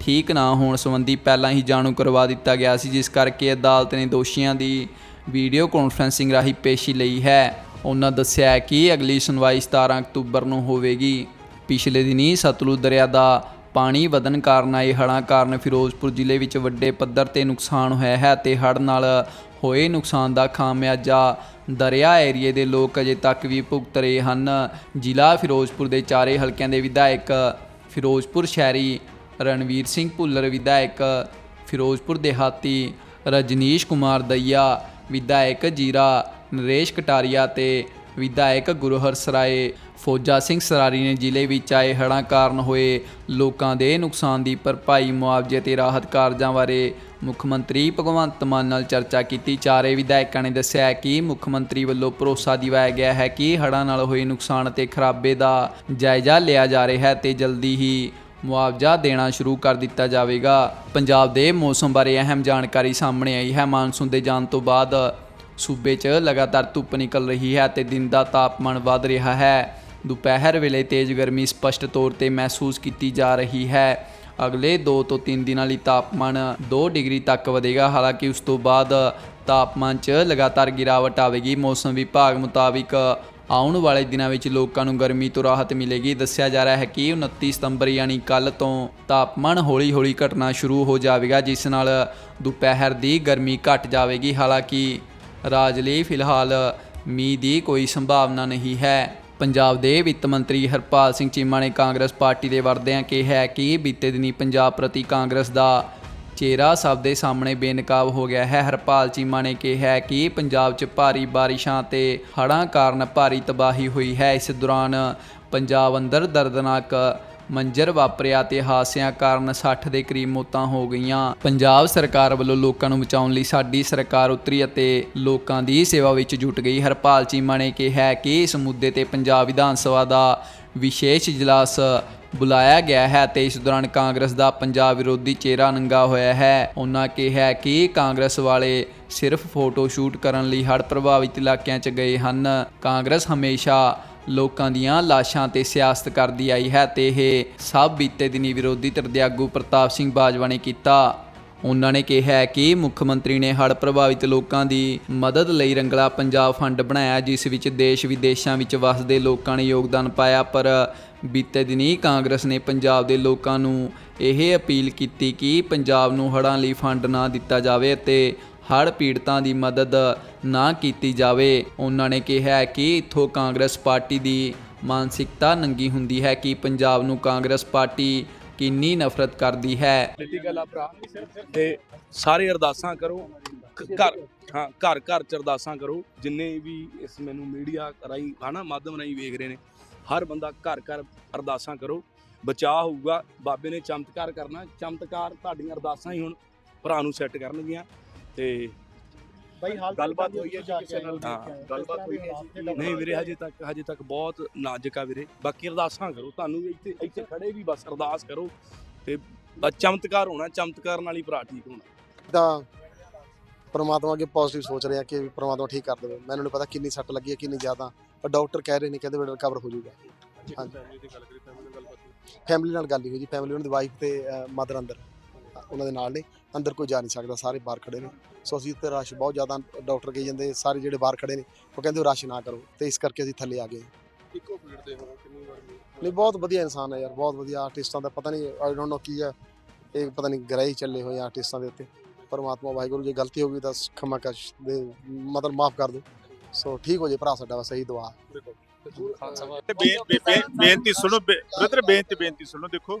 ਠੀਕ ਨਾ ਹੋਣ ਸੰਬੰਧੀ ਪਹਿਲਾਂ ਹੀ ਜਾਣੂ ਕਰਵਾ ਦਿੱਤਾ ਗਿਆ ਸੀ, ਜਿਸ ਕਰਕੇ ਅਦਾਲਤ ਨੇ ਦੋਸ਼ੀਆਂ ਦੀ ਵੀਡੀਓ ਕਾਨਫਰੈਂਸਿੰਗ ਰਾਹੀਂ ਪੇਸ਼ੀ ਲਈ ਹੈ। ਉਹਨਾਂ ਦੱਸਿਆ ਕਿ ਅਗਲੀ ਸੁਣਵਾਈ 17 ਅਕਤੂਬਰ ਨੂੰ ਹੋਵੇਗੀ। ਪਿਛਲੇ ਦਿਨੀ ਸਤਲੁਜ ਦਰਿਆ ਦਾ ਪਾਣੀ ਵਧਣ ਕਾਰਨ ਆਏ ਹੜ੍ਹਾਂ ਕਾਰਨ ਫਿਰੋਜ਼ਪੁਰ ਜ਼ਿਲ੍ਹੇ ਵਿੱਚ ਵੱਡੇ ਪੱਧਰ ਤੇ ਨੁਕਸਾਨ ਹੋਇਆ ਹੈ ਤੇ ਹੜ੍ਹ ਨਾਲ ਹੋਏ ਨੁਕਸਾਨ ਦਾ ਖਾਮਿਆਜਾ ਦਰਿਆ ਏਰੀਏ ਦੇ ਲੋਕ ਅਜੇ ਤੱਕ ਵੀ ਭੁਗਤ ਰਹੇ ਹਨ। ਜ਼ਿਲ੍ਹਾ ਫਿਰੋਜ਼ਪੁਰ ਦੇ ਚਾਰੇ ਹਲਕਿਆਂ ਦੇ ਵਿਧਾਇਕ ਫਿਰੋਜ਼ਪੁਰ, ਸ਼ਹਿਰੀ ਰਣਵੀਰ ਸਿੰਘ ਭੁੱਲਰ, ਵਿਧਾਇਕ ਫਿਰੋਜ਼ਪੁਰ ਦੇਹਾਤੀ ਰਜਨੀਸ਼ ਕੁਮਾਰ ਦਈਆ, ਵਿਧਾਇਕ ਜੀਰਾ ਨਰੇਸ਼ ਕਟਾਰੀਆ ਤੇ ਵਿਧਾਇਕ ਗੁਰਹਰ ਸਰਾਏ ਫੌਜਾ ਸਿੰਘ ਸਰਾਰੀ ਨੇ ਜ਼ਿਲ੍ਹੇ ਵਿੱਚ ਆਏ ਹੜ੍ਹਾਂ ਕਾਰਨ ਹੋਏ ਲੋਕਾਂ ਦੇ ਨੁਕਸਾਨ ਦੀ ਭਰਪਾਈ, ਮੁਆਵਜ਼ੇ ਤੇ ਰਾਹਤ ਕਾਰਜਾਂ ਬਾਰੇ ਮੁੱਖ ਮੰਤਰੀ ਭਗਵੰਤ ਮਾਨ ਨਾਲ ਚਰਚਾ ਕੀਤੀ। ਚਾਰੇ ਵਿਧਾਇਕਾਂ ਨੇ ਦੱਸਿਆ ਕਿ ਮੁੱਖ ਮੰਤਰੀ ਵੱਲੋਂ ਭਰੋਸਾ ਦਿਵਾਇਆ ਗਿਆ ਹੈ ਕਿ ਹੜ੍ਹਾਂ ਨਾਲ ਹੋਏ ਨੁਕਸਾਨ ਤੇ ਖਰਾਬੇ ਦਾ ਜਾਇਜ਼ਾ ਲਿਆ ਜਾ ਰਿਹਾ ਹੈ ਤੇ ਜਲਦੀ ਹੀ ਮੁਆਵਜ਼ਾ ਦੇਣਾ ਸ਼ੁਰੂ ਕਰ ਦਿੱਤਾ ਜਾਵੇਗਾ। ਪੰਜਾਬ ਦੇ ਮੌਸਮ ਬਾਰੇ ਅਹਿਮ ਜਾਣਕਾਰੀ ਸਾਹਮਣੇ ਆਈ ਹੈ। ਮਾਨਸੂਨ ਦੇ ਜਾਣ ਤੋਂ ਬਾਅਦ ਸੂਬੇ 'ਚ ਲਗਾਤਾਰ ਧੁੱਪ ਨਿਕਲ ਰਹੀ ਹੈ ਤੇ ਦਿਨ ਦਾ ਤਾਪਮਾਨ ਵਧ ਰਿਹਾ ਹੈ। ਦੁਪਹਿਰ ਵੇਲੇ ਤੇਜ਼ ਗਰਮੀ ਸਪਸ਼ਟ ਤੌਰ ਤੇ ਮਹਿਸੂਸ ਕੀਤੀ ਜਾ ਰਹੀ ਹੈ। ਅਗਲੇ 2 ਤੋਂ 3 ਦਿਨਾਂ ਲਈ ਤਾਪਮਾਨ 2 ਡਿਗਰੀ ਤੱਕ ਵਧੇਗਾ। ਹਾਲਾਂਕਿ ਉਸ ਤੋਂ ਬਾਅਦ ਤਾਪਮਾਨ 'ਚ ਲਗਾਤਾਰ ਗਿਰਾਵਟ ਆਵੇਗੀ। ਮੌਸਮ ਵਿਭਾਗ ਮੁਤਾਬਿਕ ਆਉਣ ਵਾਲੇ ਦਿਨਾਂ ਵਿੱਚ ਲੋਕਾਂ ਨੂੰ ਗਰਮੀ ਤੋਂ ਰਾਹਤ ਮਿਲੇਗੀ। ਦੱਸਿਆ ਜਾ ਰਿਹਾ ਹੈ ਕਿ 29 ਸਤੰਬਰ ਯਾਨੀ ਕੱਲ ਤੋਂ ਤਾਪਮਾਨ ਹੌਲੀ-ਹੌਲੀ ਘਟਣਾ ਸ਼ੁਰੂ ਹੋ ਜਾਵੇਗਾ, ਜਿਸ ਨਾਲ ਦੁਪਹਿਰ ਦੀ ਗਰਮੀ ਘਟ ਜਾਵੇਗੀ। ਹਾਲਾਂਕਿ ਰਾਜ ਲਈ ਫਿਲਹਾਲ ਮੀਂਹ ਦੀ ਕੋਈ ਸੰਭਾਵਨਾ ਨਹੀਂ ਹੈ। ਪੰਜਾਬ ਦੇ ਵਿੱਤ ਮੰਤਰੀ ਹਰਪਾਲ ਸਿੰਘ ਚੀਮਾ ਨੇ ਕਾਂਗਰਸ ਪਾਰਟੀ ਦੇ ਵਰਦਿਆਂ ਕਿਹਾ ਹੈ ਕਿ ਬੀਤੇ ਦਿਨੀ ਪੰਜਾਬ ਪ੍ਰਤੀ ਕਾਂਗਰਸ ਦਾ ਚਿਹਰਾ ਸਭ ਦੇ ਸਾਹਮਣੇ ਬੇਨਕਾਬ ਹੋ ਗਿਆ ਹੈ। ਹਰਪਾਲ ਚੀਮਾ ਨੇ ਕਿਹਾ ਕਿ ਪੰਜਾਬ 'ਚ ਭਾਰੀ ਬਾਰਿਸ਼ਾਂ ਤੇ ਹੜ੍ਹਾਂ ਕਾਰਨ ਭਾਰੀ ਤਬਾਹੀ ਹੋਈ ਹੈ। ਇਸ ਦੌਰਾਨ ਪੰਜਾਬ ਅੰਦਰ ਦਰਦਨਾਕ ਮੰਜ਼ਰ ਵਾਪਰਿਆ ਤੇ ਹਾਸਿਆਂ ਕਾਰਨ 60 ਦੇ ਕਰੀਬ ਮੌਤਾਂ ਹੋ ਗਈਆਂ। ਪੰਜਾਬ ਸਰਕਾਰ ਵੱਲੋਂ ਲੋਕਾਂ ਨੂੰ ਬਚਾਉਣ ਲਈ ਸਾਡੀ ਸਰਕਾਰ ਉਤਰੀ ਅਤੇ ਲੋਕਾਂ ਦੀ ਸੇਵਾ ਵਿੱਚ ਜੁਟ ਗਈ। ਹਰਪਾਲ ਚੀਮਾ ਨੇ ਕਿਹਾ ਕਿ ਇਸ ਮੁੱਦੇ ਤੇ ਪੰਜਾਬ ਵਿਧਾਨ ਸਭਾ ਦਾ ਵਿਸ਼ੇਸ਼ ਇਜਲਾਸ ਬੁਲਾਇਆ ਗਿਆ ਹੈ ਤੇ ਇਸ ਦੌਰਾਨ ਕਾਂਗਰਸ ਦਾ ਪੰਜਾਬ ਵਿਰੋਧੀ ਚਿਹਰਾ ਨੰਗਾ ਹੋਇਆ ਹੈ। ਉਹਨਾਂ ਕਿਹਾ ਕਿ ਕਾਂਗਰਸ ਵਾਲੇ ਸਿਰਫ ਫੋਟੋ ਸ਼ੂਟ ਕਰਨ ਲਈ ਹੜ੍ਹ ਪ੍ਰਭਾਵਿਤ ਇਲਾਕਿਆਂ 'ਚ ਗਏ ਹਨ। ਕਾਂਗਰਸ ਹਮੇਸ਼ਾ ਲੋਕਾਂ ਦੀਆਂ ਲਾਸ਼ਾਂ ਤੇ ਸਿਆਸਤ ਕਰਦੀ ਆਈ ਹੈ ਤੇ ਇਹ ਸਭ ਬੀਤੇ ਦਿਨੀ ਵਿਰੋਧੀ ਧਿਰ ਦੇ ਆਗੂ ਪ੍ਰਤਾਪ ਸਿੰਘ ਬਾਜਵਾ ਨੇ ਕੀਤਾ। ਉਹਨਾਂ ਨੇ ਕਿਹਾ ਕਿ ਮੁੱਖ ਮੰਤਰੀ ਨੇ ਹੜ੍ਹ ਪ੍ਰਭਾਵਿਤ ਲੋਕਾਂ ਦੀ ਮਦਦ ਲਈ ਰੰਗਲਾ ਪੰਜਾਬ ਫੰਡ ਬਣਾਇਆ, ਜਿਸ ਵਿੱਚ ਦੇਸ਼ ਵਿਦੇਸ਼ਾਂ ਵਿੱਚ ਵਸਦੇ ਲੋਕਾਂ ਨੇ ਯੋਗਦਾਨ ਪਾਇਆ, ਪਰ ਬੀਤੇ ਦਿਨੀ ਕਾਂਗਰਸ ਨੇ ਪੰਜਾਬ ਦੇ ਲੋਕਾਂ ਨੂੰ ਇਹ ਅਪੀਲ ਕੀਤੀ ਕਿ ਪੰਜਾਬ ਨੂੰ ਹੜ੍ਹਾਂ ਲਈ ਫੰਡ ਨਾ ਦਿੱਤਾ ਜਾਵੇ ਅਤੇ ਹੜ੍ਹ ਪੀੜਤਾਂ ਦੀ ਮਦਦ ਨਾ ਕੀਤੀ ਜਾਵੇ। ਉਹਨਾਂ ਨੇ ਕਿਹਾ ਕਿ ਇੱਥੋਂ ਕਾਂਗਰਸ ਪਾਰਟੀ ਦੀ ਮਾਨਸਿਕਤਾ ਨੰਗੀ ਹੁੰਦੀ ਹੈ ਕਿ ਪੰਜਾਬ ਨੂੰ ਕਾਂਗਰਸ ਪਾਰਟੀ ਕਿੰਨੀ ਨਫ਼ਰਤ ਕਰਦੀ ਹੈ। ਦਿੱਤੀ ਗੱਲ ਤੇ ਸਾਰੇ ਅਰਦਾਸਾਂ ਕਰੋ। ਘਰ, ਹਾਂ, ਘਰ ਘਰ ਚ ਅਰਦਾਸਾਂ ਕਰੋ। ਜਿੰਨੇ ਵੀ ਇਸ ਮੈਨੂੰ ਮੀਡੀਆ ਰਾਹੀਂ, ਹਨਾ, ਮਾਧਿਅਮ ਰਾਹੀਂ ਵੇਖ ਰਹੇ ਨੇ, ਹਰ ਬੰਦਾ ਘਰ ਘਰ ਅਰਦਾਸਾਂ ਕਰੋ। ਬਚਾਅ ਹੋਊਗਾ। ਬਾਬੇ ਨੇ ਚਮਤਕਾਰ ਕਰਨਾ। ਚਮਤਕਾਰ ਤੁਹਾਡੀਆਂ ਅਰਦਾਸਾਂ ਹੀ ਹੁਣ ਭਰਾ ਨੂੰ ਸੈੱਟ ਕਰਨਗੀਆਂ। ਤੇ ਬਾਈ ਹਾਲ ਗੱਲਬਾਤ ਹੋਈ ਹੈ ਜੀ ਕਿਸੇ ਨਾਲ? ਗੱਲਬਾਤ ਹੋਈ ਹੈ ਨਹੀਂ ਵੀਰੇ ਹਜੇ ਤੱਕ ਹਜੇ ਤੱਕ ਬਹੁਤ ਨਾਜ਼ੁਕ ਆ ਵੀਰੇ। ਬਾਕੀ ਅਰਦਾਸਾਂ ਕਰੋ ਤੁਹਾਨੂੰ ਇੱਥੇ ਇੱਥੇ ਖੜੇ ਵੀ ਬਸ ਅਰਦਾਸ ਕਰੋ ਤੇ ਚਮਤਕਾਰ ਹੋਣਾ ਚਮਤਕਾਰ ਨਾਲ ਹੀ ਭਰਾ ਠੀਕ ਹੋਣਾ। ਤਾਂ ਪਰਮਾਤਮਾ ਅੱਗੇ ਪੋਜ਼ਿਟਿਵ ਸੋਚ ਰਿਹਾ ਕਿ ਪਰਮਾਤਮਾ ਠੀਕ ਕਰ ਦੇਵੇ। ਮੈਨੂੰ ਨਹੀਂ ਪਤਾ ਕਿੰਨੀ ਸੱਟ ਲੱਗੀ ਹੈ ਕਿੰਨੀ ਜ਼ਿਆਦਾ। ਪਰ ਡਾਕਟਰ ਕਹਿ ਰਹੇ ਨੇ ਕਹਿੰਦੇ ਵੀ ਰਿਕਵਰ ਹੋ ਜਾਊਗਾ। ਫੈਮਿਲੀ ਨਾਲ ਗੱਲ ਹੀ ਹੋਈ ਜੀ ਫੈਮਿਲੀ ਉਹਨਾਂ ਦੀ ਵਾਈਫ ਤੇ ਮਦਰ ਅੰਦਰ। ਉਹਨਾਂ ਦੇ ਨਾਲ ਨੇ ਅੰਦਰ ਕੋਈ ਜਾ ਨਹੀਂ ਸਕਦਾ ਸਾਰੇ ਬਾਹਰ ਖੜੇ ਨੇ। ਸੋ ਅਸੀਂ ਤੇ ਰਸ਼ ਬਹੁਤ ਜ਼ਿਆਦਾ ਡਾਕਟਰ ਕਹੀ ਜਾਂਦੇ ਸਾਰੇ ਜਿਹੜੇ ਬਾਹਰ ਖੜੇ ਨੇ ਉਹ ਕਹਿੰਦੇ ਰਸ਼ ਨਾ ਕਰੋ ਤੇ ਇਸ ਕਰਕੇ ਅਸੀਂ ਥੱਲੇ ਆ ਗਏ। ਇੱਕੋ ਫੀਲਡ ਦੇ ਹੋ ਕਿੰਨੀ ਵਾਰ ਨਹੀਂ ਬਹੁਤ ਵਧੀਆ ਇਨਸਾਨ ਹੈ ਯਾਰ ਬਹੁਤ ਵਧੀਆ ਆਰਟਿਸਟਾਂ ਦਾ ਪਤਾ ਨਹੀਂ ਆਈ ਡੋਨਟ ਨੋ ਕੀ ਹੈ। ਇਹ ਪਤਾ ਨਹੀਂ ਗ੍ਰਹਿ ਹੀ ਚੱਲੇ ਹੋਏ ਆਰਟਿਸਟਾਂ ਦੇ ਉੱਤੇ। ਪਰਮਾਤਮਾ ਵਾਹਿਗੁਰੂ ਜੇ ਗਲਤੀ ਹੋ ਗਈ ਤਾਂ ਖਮਾ ਕਸ਼ ਦੇ ਮਤਲਬ ਮਾਫ ਕਰ ਦਿਓ। ਸੋ ਠੀਕ ਹੋ ਜੇ ਭਰਾ ਸਾਡਾ ਬਸ ਇਹੀ ਦੁਆ। ਤੇ ਬੇ- ਬੇ- ਬੇ- ਬੇਨਤੀ ਸੁਣੋ ਬ੍ਰਦਰ ਬੇਨਤੀ ਬੇਨਤੀ ਸੁਣੋ ਦੇਖੋ।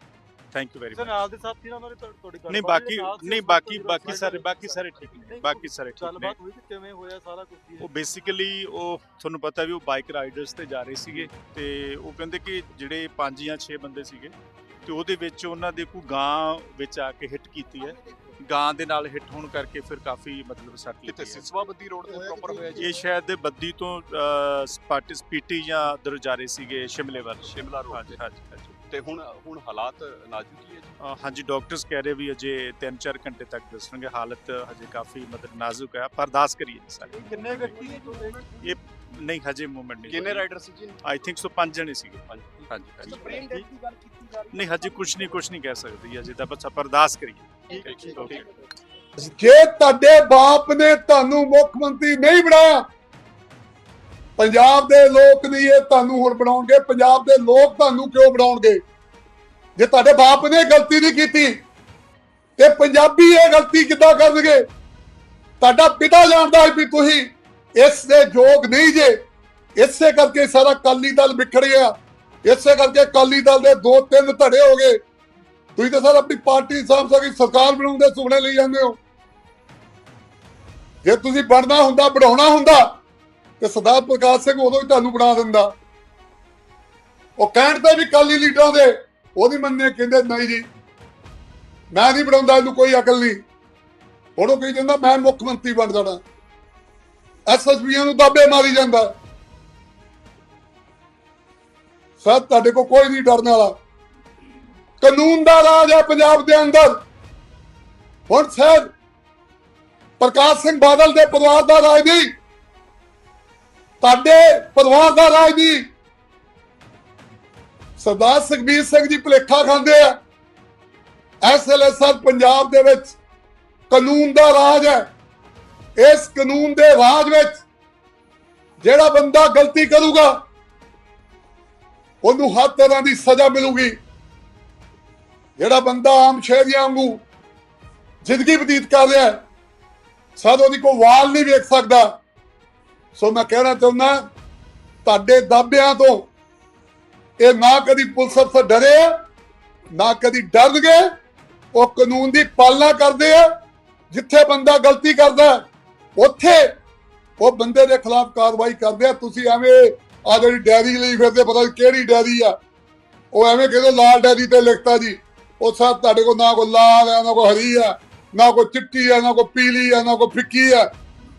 thank you very much ਨਾਲ ਦੇ ਸਾਥੀ ਨਾਲ ਉਹਨਾਂ ਨੇ ਤੁਹਾ- ਤੁਹਾਡੀ ਗੱਲ ਨਹੀਂ ਬਾਕੀ ਨਹੀਂ ਬਾਕੀ ਬਾਕੀ ਸਾਰੇ ਬਾਕੀ ਸਾਰੇ ਠੀਕ ਨੇ। ਬਾਕੀ ਸਾਰੇ ਠੀਕ ਨੇ। ਗੱਲਬਾਤ ਹੋਈ ਕਿ ਕਿਵੇਂ ਹੋਇਆ ਸਾਰਾ ਕੁਝ ਉਹ ਬੇਸਿਕਲੀ ਉਹ ਤੁਹਾਨੂੰ ਪਤਾ ਵੀ ਉਹ ਬਾਈਕ ਰਾਈਡਰਸ ਤੇ ਜਾ ਰਹੇ ਸੀਗੇ ਤੇ ਉਹ ਕਹਿੰਦੇ ਕਿ ਜਿਹੜੇ 5 ਜਾਂ 6 ਬੰਦੇ ਸੀਗੇ ਤੇ ਉਹਦੇ ਵਿੱਚ ਉਹਨਾਂ ਦੇ ਕੋਈ ਗਾਂ ਵਿੱਚ ਆ ਕੇ ਹਿੱਟ ਕੀਤੀ ਹੈ। ਗਾਂ ਦੇ ਨਾਲ ਹਿੱਟ ਹੋਣ ਕਰਕੇ ਫਿਰ ਕਾਫੀ ਮਤਲਬ ਸੱਟ ਕਿਤੇ ਲੱਗੀ ਹੈ। ਸਿਸਵਾ ਬੱਦੀ ਰੋਡ ਤੇ ਪ੍ਰੋਪਰ ਹੋਇਆ ਜੀ? ਇਹ ਸ਼ਾਇਦ ਦੇ ਬੱਦੀ ਤੋਂ ਸਪਾਟਿਸ ਪੀਟੀ ਜਾਂ ਉਧਰ ਜਾ ਰਹੇ ਸੀਗੇ ਸ਼ਿਮਲੇ ਵੱਲ। ਸ਼ਿਮਲਾ ਹਾਂਜੀ ਹਾਂਜੀ ਹਾਂਜੀ। ਤੇ ਹੁਣ ਹੁਣ ਹਾਲਾਤ ਨਾਜ਼ੁਕ ਹੀ ਹੈ ਜੀ? ਹਾਂਜੀ ਡਾਕਟਰਸ ਕਹਿ ਰਹੇ ਵੀ ਅਜੇ 3-4 ਘੰਟੇ ਤੱਕ ਦੱਸਣਗੇ। ਹਾਲਤ ਹਜੇ ਕਾਫੀ ਮਤਲਬ ਨਾਜ਼ੁਕ ਹੈ। ਪਰ ਅਰਦਾਸ ਕਰੀਏ ਜੀ ਸਾਰੇ ਕਿੰਨੇ ਵਿਅਕਤੀ ਨੇ ਤੁਹਾਡੇ ਨਹੀਂ ਹਜੇ ਮੂਵਮੈਂਟ ਨਹੀਂ ਕਿੰਨੇ ਰਾਈਡਰ ਸੀ ਜੀ? ਆਈ ਥਿੰਕ ਸੋ ਪੰਜ ਜਣੇ ਸੀਗੇ। ਪੰਜ। ਹਾਂਜੀ ਹਾਂਜੀ। ਨਹੀਂ ਹਜੇ ਕੁਝ ਨਹੀਂ ਕੁਝ ਨਹੀਂ ਕਹਿ ਸਕਦੀ ਅਜੇ ਤਾਂ ਬਸ ਅਰਦਾਸ ਕਰੀਏ। ਠੀਕ ਹੈ ਜੀ. ਜੇ ਤੁਹਾਡੇ ਬਾਪ ਨੇ ਤੁਹਾਨੂੰ ਮੁੱਖ ਮੰਤਰੀ ਨਹੀਂ ਬਣਾਇਆ ਪੰਜਾਬ ਦੇ ਲੋਕ ਨਹੀਂ ਇਹ ਤੁਹਾਨੂੰ ਹੁਣ ਬਣਾਉਣਗੇ, ਪੰਜਾਬ ਦੇ ਲੋਕ ਤੁਹਾਨੂੰ ਕਿਉਂ ਬਣਾਉਣਗੇ? ਜੇ ਤੁਹਾਡੇ ਬਾਪ ਨੇ ਗਲਤੀ ਨਹੀਂ ਕੀਤੀ, ਤੇ ਪੰਜਾਬੀ ਇਹ ਗਲਤੀ ਕਿੱਦਾਂ ਕਰਨਗੇ? ਤੁਹਾਡਾ ਪਿਤਾ ਜਾਣਦਾ ਹੈ ਵੀ ਤੁਸੀਂ ਇਸ ਦੇ ਯੋਗ ਨਹੀਂ ਜੇ। ਇਸੇ ਕਰਕੇ ਸਾਰਾ ਕਾਲੀ ਦਲ ਵਿਖੜ ਗਿਆ। ਇਸੇ ਕਰਕੇ ਅਕਾਲੀ ਦਲ ਦੇ ਦੋ ਤਿੰਨ ਧੜੇ ਹੋ ਗਏ। ਤੁਸੀਂ ਤਾਂ ਸਰ ਆਪਣੀ ਪਾਰਟੀ ਸਾਹਮਣੇ ਸਕੀ ਸਰਕਾਰ ਬਣਾਉਣ ਦੇ ਸੁਪਨੇ ਲਈ ਜਾਂਦੇ ਹੋ। ਜੇ ਤੁਸੀਂ ਬਣਨਾ ਹੁੰਦਾ, ਬਣਾਉਣਾ ਹੁੰਦਾ ਤੇ ਸਰਦਾਰ ਪ੍ਰਕਾਸ਼ ਸਿੰਘ ਉਦੋਂ ਹੀ ਤੁਹਾਨੂੰ ਬਣਾ ਦਿੰਦਾ। ਉਹ ਕਹਿਣ ਤੇ ਵੀ ਕਾਲੀ ਲੀਡਰਾਂ ਦੇ ਉਹਦੀ ਮੰਨੇ ਕਹਿੰਦੇ ਨਹੀਂ ਜੀ। ਮੈਂ ਨਹੀਂ ਬਣਾਉਂਦਾ, ਇਹਨੂੰ ਕੋਈ ਅਕਲ ਨਹੀਂ। ਉਹਨੂੰ ਕਹੀ ਜਾਂਦਾ, ਮੈਂ ਮੁੱਖ ਮੰਤਰੀ ਬਣ ਜਾਣਾ। ਐਸਐਸਪੀਆਂ ਨੂੰ ਦਾਬੇ ਮਾਰੀ ਜਾਂਦਾ। ਸਰ, ਤੁਹਾਡੇ ਕੋਲ ਕੋਈ ਨਹੀਂ ਡਰਨ ਵਾਲਾ। ਕਾਨੂੰਨ ਦਾ ਰਾਜ ਹੈ ਪੰਜਾਬ ਦੇ ਅੰਦਰ। ਹੁਣ ਸਰ, ਪ੍ਰਕਾਸ਼ ਸਿੰਘ ਬਾਦਲ ਦੇ ਪਰਿਵਾਰ ਦਾ ਰਾਜ ਨਹੀਂ। ਤੁਹਾਡੇ ਪਰਿਵਾਰ ਦਾ ਰਾਜ ਨਹੀਂ। ਸਰਦਾਰ ਸੁਖਬੀਰ ਸਿੰਘ ਜੀ ਭੁਲੇਖਾ ਖਾਂਦੇ ਆ। ਇਸ ਵੇਲੇ ਸਰ ਪੰਜਾਬ ਦੇ ਵਿੱਚ ਕਾਨੂੰਨ ਦਾ ਰਾਜ ਹੈ। ਇਸ ਕਾਨੂੰਨ ਦੇ ਰਾਜ ਵਿੱਚ ਜਿਹੜਾ ਬੰਦਾ ਗਲਤੀ ਕਰੂਗਾ, ਉਹਨੂੰ ਹਰ ਤਰ੍ਹਾਂ ਦੀ ਸਜ਼ਾ ਮਿਲੂਗੀ। ਜਿਹੜਾ ਬੰਦਾ ਆਮ ਸ਼ਹਿਰੀਆਂ ਵਾਂਗੂ ਜ਼ਿੰਦਗੀ ਬਤੀਤ ਕਰ ਰਿਹਾ ਹੈ ਸਦ ਉਹਦੀ ਕੋਈ ਵਾਲ ਨਹੀਂ ਵੇਖ ਸਕਦਾ। ਸੋ ਮੈਂ ਕਹਿਣਾ ਚਾਹੁੰਦਾ, ਤੁਹਾਡੇ ਦਾਬਿਆਂ ਤੋਂ ਇਹ ਨਾ ਕਦੀ ਪੁਲਿਸ ਅਫਸਰ ਡਰੇ ਆ ਨਾ ਕਦੀ ਡਰਨਗੇ, ਉਹ ਕਾਨੂੰਨ ਦੀ ਪਾਲਣਾ ਕਰਦੇ ਆ, ਜਿੱਥੇ ਬੰਦਾ ਗਲਤੀ ਕਰਦਾ, ਉੱਥੇ ਉਹ ਬੰਦੇ ਦੇ ਖਿਲਾਫ ਕਾਰਵਾਈ ਕਰਦੇ ਆ। ਤੁਸੀਂ ਐਵੇਂ ਆ ਜਿਹੜੀ ਡੈਰੀ ਲਈ ਫਿਰਦੇ, ਪਤਾ ਨਹੀਂ ਕਿਹੜੀ ਡੈਰੀ ਆ। ਉਹ ਐਵੇਂ ਕਹਿੰਦੇ ਲਾਲ ਡੈਰੀ ਤੇ ਲਿਖਤਾ ਜੀ। ਉਹ ਸਭ ਤੁਹਾਡੇ ਕੋਲ ਨਾ ਕੋਈ ਲਾਲ ਆ, ਨਾ ਕੋਈ ਹਰੀ ਆ, ਨਾ ਕੋਈ ਚਿੱਟੀ ਆ, ਨਾ ਕੋਈ ਪੀਲੀ ਆ, ਨਾ ਕੋਈ ਫਿੱਕੀ ਆ।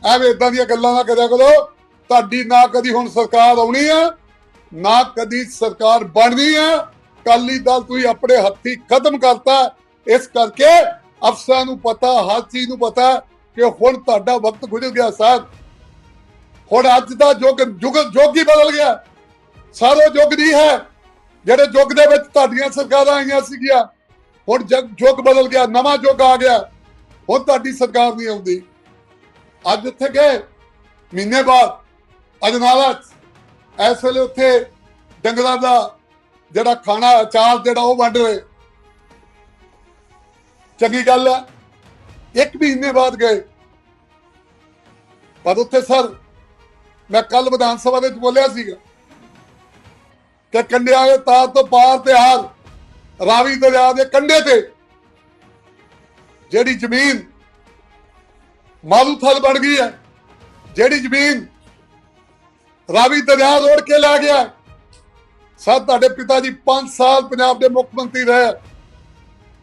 ਐਵੇਂ ਇਦਾਂ ਦੀਆਂ ਗੱਲਾਂ ਨਾ ਕਰਿਆ ਕਰੋ। ਤੁਹਾਡੀ ਨਾ ਕਦੀ ਹੁਣ ਸਰਕਾਰ ਆਉਣੀ ਆ, ਨਾ ਕਦੀ ਸਰਕਾਰ ਬਣਨੀ ਆ। ਕਾਲੀ ਦਲ ਤੁਸੀਂ ਆਪਣੇ ਹੱਥੀ ਖਤਮ ਕਰਤਾ। ਇਸ ਕਰਕੇ ਅਫਸਰਾਂ ਨੂੰ ਪਤਾ, ਹਰ ਚੀਜ਼ ਨੂੰ ਪਤਾ ਕਿ ਹੁਣ ਤੁਹਾਡਾ ਵਕਤ ਗੁਜ਼ਰ ਗਿਆ ਸਾਹਿਬ ਹੁਣ ਅੱਜ ਦਾ ਯੁੱਗ ਯੁੱਗ ਯੁੱਗ ਹੀ ਬਦਲ ਗਿਆ। ਸਾਰਾ ਯੁੱਗ ਨਹੀਂ ਹੈ। ਜਿਹੜੇ ਯੁੱਗ ਦੇ ਵਿੱਚ ਤੁਹਾਡੀਆਂ ਸਰਕਾਰਾਂ ਆਈਆਂ ਸੀਗੀਆਂ, ਹੁਣ ਜਗ ਯੁੱਗ ਬਦਲ ਗਿਆ, ਨਵਾਂ ਯੁੱਗ ਆ ਗਿਆ। ਹੁਣ ਤੁਹਾਡੀ ਸਰਕਾਰ ਨਹੀਂ ਆਉਂਦੀ। ਅੱਜ ਉੱਥੇ ਗਏ, ਮਹੀਨੇ ਬਾਅਦ ਅਜਨਾਲਾ ਇਸ ਵੇਲੇ ਉੱਥੇ ਡੰਗਰਾਂ ਦਾ ਜਿਹੜਾ ਖਾਣਾ, ਅਚਾਰ ਜਿਹੜਾ ਉਹ ਵੰਡ ਰਹੇ। ਚੰਗੀ ਗੱਲ ਹੈ ਇੱਕ ਮਹੀਨੇ ਬਾਅਦ ਗਏ। ਪਰ ਉੱਥੇ ਸਰ, ਮੈਂ ਕੱਲ ਵਿਧਾਨ ਸਭਾ ਦੇ ਵਿੱਚ ਬੋਲਿਆ ਸੀਗਾ ਕਿ ਕੰਡਿਆਂ ਦੇ ਤਾਰ ਤੋਂ ਪਾਰ ਤੇ ਹਾਰ, ਰਾਵੀ ਦਰਿਆ ਦੇ ਕੰਢੇ ਤੇ, ਜਿਹੜੀ ਜ਼ਮੀਨ ਮਾਲੂ ਥਲ ਬਣ ਗਈ ਹੈ। ਜਿਹੜੀ ਜ਼ਮੀਨ ਰਾਵੀ ਦਰਿਆ ਰੋੜ ਕੇ ਲੈ ਗਿਆ ਸਰ, ਤੁਹਾਡੇ ਪਿਤਾ ਜੀ 5 ਸਾਲ ਪੰਜਾਬ ਦੇ ਮੁੱਖ ਮੰਤਰੀ ਰਹੇ।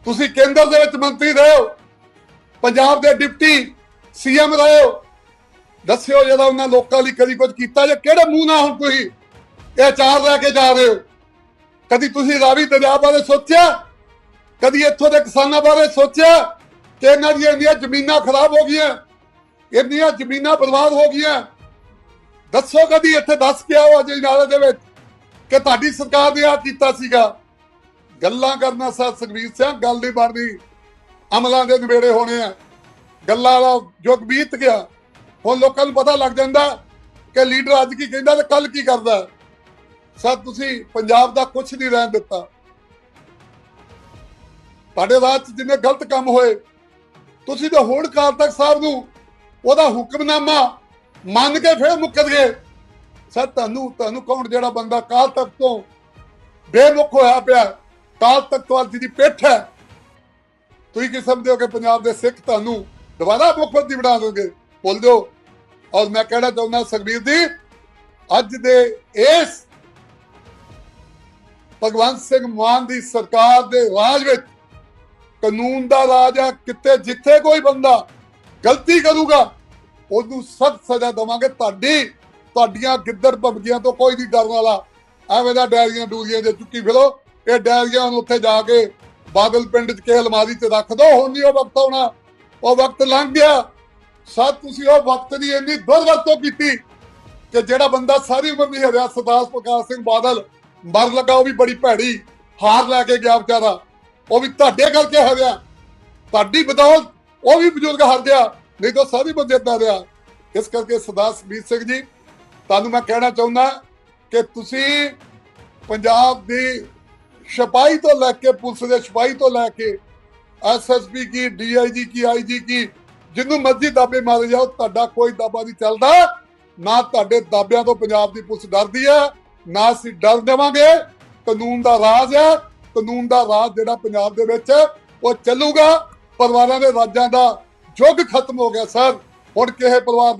ਤੁਸੀਂ ਕੇਂਦਰ ਦੇ ਵਿੱਚ ਮੰਤਰੀ ਰਹੇ ਹੋ। ਪੰਜਾਬ ਦੇ ਡਿਪਟੀ ਸੀਐਮ ਰਹੇ ਹੋ। ਦੱਸਿਓ ਜਿਹੜਾ ਉਹਨਾਂ ਲੋਕਾਂ ਲਈ ਕਦੀ ਕੁਝ ਕੀਤਾ ਜਾਂ ਕਿਹੜੇ ਮੂੰਹ ਨਾਲ ਹੁਣ ਤੁਸੀਂ ਇਹ ਚਾਰ ਲੈ ਕੇ ਜਾ ਰਹੇ ਹੋ? ਕਦੀ ਤੁਸੀਂ ਰਾਵੀ ਦਰਿਆ ਬਾਰੇ ਸੋਚਿਆ? ਕਦੀ ਇੱਥੋਂ ਦੇ ਕਿਸਾਨਾਂ ਬਾਰੇ ਸੋਚਿਆ ਕਿ ਇਹਨਾਂ ਦੀਆਂ ਜ਼ਮੀਨਾਂ ਖਰਾਬ ਹੋ ਗਈਆਂ? ਇੰਨੀਆਂ ਜ਼ਮੀਨਾਂ ਬਰਬਾਦ ਹੋ ਗਈਆਂ। ਦੱਸੋ ਕਦੀ ਇੱਥੇ ਦੱਸ ਕੇ ਆਓ ਅਜੇ ਨਾਲੇ ਦੇ ਵਿੱਚ ਕਿ ਤੁਹਾਡੀ ਸਰਕਾਰ ਨੇ ਆ ਕੀਤਾ ਸੀਗਾ। ਗੱਲਾਂ ਕਰਨਾ ਸਰ ਸੁਖਬੀਰ ਸਿੰਘ, ਗੱਲ ਨਹੀਂ ਬਣਦੀ। ਅਮਲਾਂ ਦੇ ਨਿਬੇੜੇ ਹੋਣੇ ਆ। ਗੱਲਾਂ ਦਾ ਯੁੱਗ ਬੀਤ ਗਿਆ। ਹੁਣ ਲੋਕਾਂ ਨੂੰ ਪਤਾ ਲੱਗ ਜਾਂਦਾ ਕਿ ਲੀਡਰ ਅੱਜ ਕੀ ਕਹਿੰਦਾ ਤੇ ਕੱਲ ਕੀ ਕਰਦਾ। ਸਰ, ਤੁਸੀਂ ਪੰਜਾਬ ਦਾ ਕੁਝ ਨਹੀਂ ਰਹਿਣ ਦਿੱਤਾ। ਤੁਹਾਡੇ ਰਾਜ 'ਚ ਜਿੰਨੇ ਗਲਤ ਕੰਮ ਹੋਏ, ਤੁਸੀਂ ਤਾਂ ਹੁਣ ਕਾਲ ਤੱਕ ਸਾਹਿਬ ਨੂੰ ਉਹਦਾ ਹੁਕਮਨਾਮਾ ਮੰਨ ਕੇ ਫਿਰ ਮੁੱਕਰ ਗਏ। ਸਰ, ਤੁਹਾਨੂੰ ਤੁਹਾਨੂੰ ਕੌਣ ਜਿਹੜਾ ਬੰਦਾ ਕਾਲ ਤੱਕ ਤੋਂ ਬੇਮੁਖ ਹੋਇਆ ਪਿਆ, ਕਾਲ ਤੱਕ ਤੋਂ ਦੀ ਪਿੱਠ ਹੈ। ਤੁਸੀਂ ਕੀ ਸਮਝਦੇ ਹੋ ਕਿ ਪੰਜਾਬ ਦੇ ਸਿੱਖ ਤੁਹਾਨੂੰ ਦੁਬਾਰਾ ਮੁੱਖ ਮੰਤਰੀ ਬਣਾ ਦੋਗੇ ਬੋਲ ਦਿਓ ਔਰ ਮੈਂ ਕਹਿਣਾ ਚਾਹੁੰਦਾ ਸੁਖਬੀਰ ਜੀ, ਅੱਜ ਦੇ ਇਸ ਭਗਵੰਤ ਸਿੰਘ ਮਾਨ ਦੀ ਸਰਕਾਰ ਦੇ ਰਾਜ ਵਿੱਚ ਕਾਨੂੰਨ ਦਾ ਰਾਜ ਆ ਕਿਤੇ ਜਿੱਥੇ ਕੋਈ ਬੰਦਾ ਗਲਤੀ ਕਰੂਗਾ। ਉਹਨੂੰ ਸਖਤ ਸਜ਼ਾ ਦੇਵਾਂਗੇ ਤੁਹਾਡੀ। ਤੁਹਾਡੀਆਂ ਗਿੱਦੜ ਭੰਗੀਆਂ ਤੋਂ ਕੋਈ ਨਹੀਂ ਡਰਨ ਵਾਲਾ। ਐਵੇਂ ਦਾ ਡੈਰੀਆਂ ਡੂਰੀਆਂ ਦੇ ਚੁੱਕੀ ਫਿਰੋ। ਇਹ ਡੈਰੀਆਂ ਨੂੰ ਉੱਥੇ ਜਾ ਕੇ ਬਾਦਲ ਪਿੰਡ 'ਚ ਕੇ ਅਲਮਾਰੀ 'ਚ ਰੱਖ ਦੋ। ਹੁਣ ਨਹੀਂ ਉਹ ਵਕਤ ਆਉਣਾ। ਉਹ ਵਕਤ ਲੰਘ ਗਿਆ। ਸਰ ਤੁਸੀਂ ਉਹ ਵਕਤ ਦੀ ਇੰਨੀ ਦੁਰਵਰਤੋਂ ਕੀਤੀ ਕਿ ਜਿਹੜਾ ਬੰਦਾ ਸਾਰੀ ਉਮਰ ਨਹੀਂ ਹਰਿਆ, ਸਰਦਾਰ ਪ੍ਰਕਾਸ਼ ਸਿੰਘ ਬਾਦਲ ਮਰ ਲੱਗਾ, ਉਹ ਵੀ ਬੜੀ ਭੈੜੀ ਹਾਰ ਲੈ ਕੇ ਗਿਆ ਵਿਚਾਰਾ। ਉਹ ਵੀ ਤੁਹਾਡੇ ਕਰਕੇ ਹਰਿਆ। ਤੁਹਾਡੀ ਬਦੌਲਤ ਉਹ ਵੀ ਬਜ਼ੁਰਗ ਹਾਰ ਗਿਆ ਨਹੀਂ ਤਾਂ ਸਾਰੇ ਬੰਦੇ ਏਦਾਂ ਰਿਹਾ ਇਸ ਕਰਕੇ ਸਰਦਾਰ ਸੁਖਬੀਰ ਸਿੰਘ ਜੀ, ਤੁਹਾਨੂੰ ਮੈਂ ਕਹਿਣਾ ਚਾਹੁੰਦਾ ਕਿ ਤੁਸੀਂ ਪੰਜਾਬ ਦੀ ਸਿਪਾਹੀ ਤੋਂ ਲੈ ਕੇ ਪੁਲਿਸ ਦੇ ਸਿਪਾਹੀ ਤੋਂ ਲੈ ਕੇ ਐਸਐਸਪੀ ਕੀ ਡੀਆਈਜੀ ਕੀ ਆਈਜੀ ਕੀ, ਜਿੰਨੂੰ ਮਰਜ਼ੀ ਦਾਬੇ ਮਾਰੇ ਜਾਓ, ਤੁਹਾਡਾ ਕੋਈ ਦਾਬਾ ਨਹੀਂ ਚੱਲਦਾ। ਨਾ ਤੁਹਾਡੇ ਦਾਬਿਆਂ ਤੋਂ ਪੰਜਾਬ ਦੀ ਪੁਲਿਸ ਡਰਦੀ ਹੈ, ਨਾ ਅਸੀਂ ਡਰ ਦੇਵਾਂਗੇ। ਕਾਨੂੰਨ ਦਾ ਰਾਜ ਹੈ, ਕਾਨੂੰਨ ਦਾ ਰਾਜ ਜਿਹੜਾ ਪੰਜਾਬ ਦੇ ਵਿੱਚ ਉਹ ਚੱਲੂਗਾ। ਪਰਿਵਾਰਾਂ ਦੇ ਰਾਜਾਂ ਦਾ ਯੁੱਗ ਖਤਮ ਹੋ ਗਿਆ ਸਰ। ਹੁਣ ਕਿਸੇ ਪਰਿਵਾਰ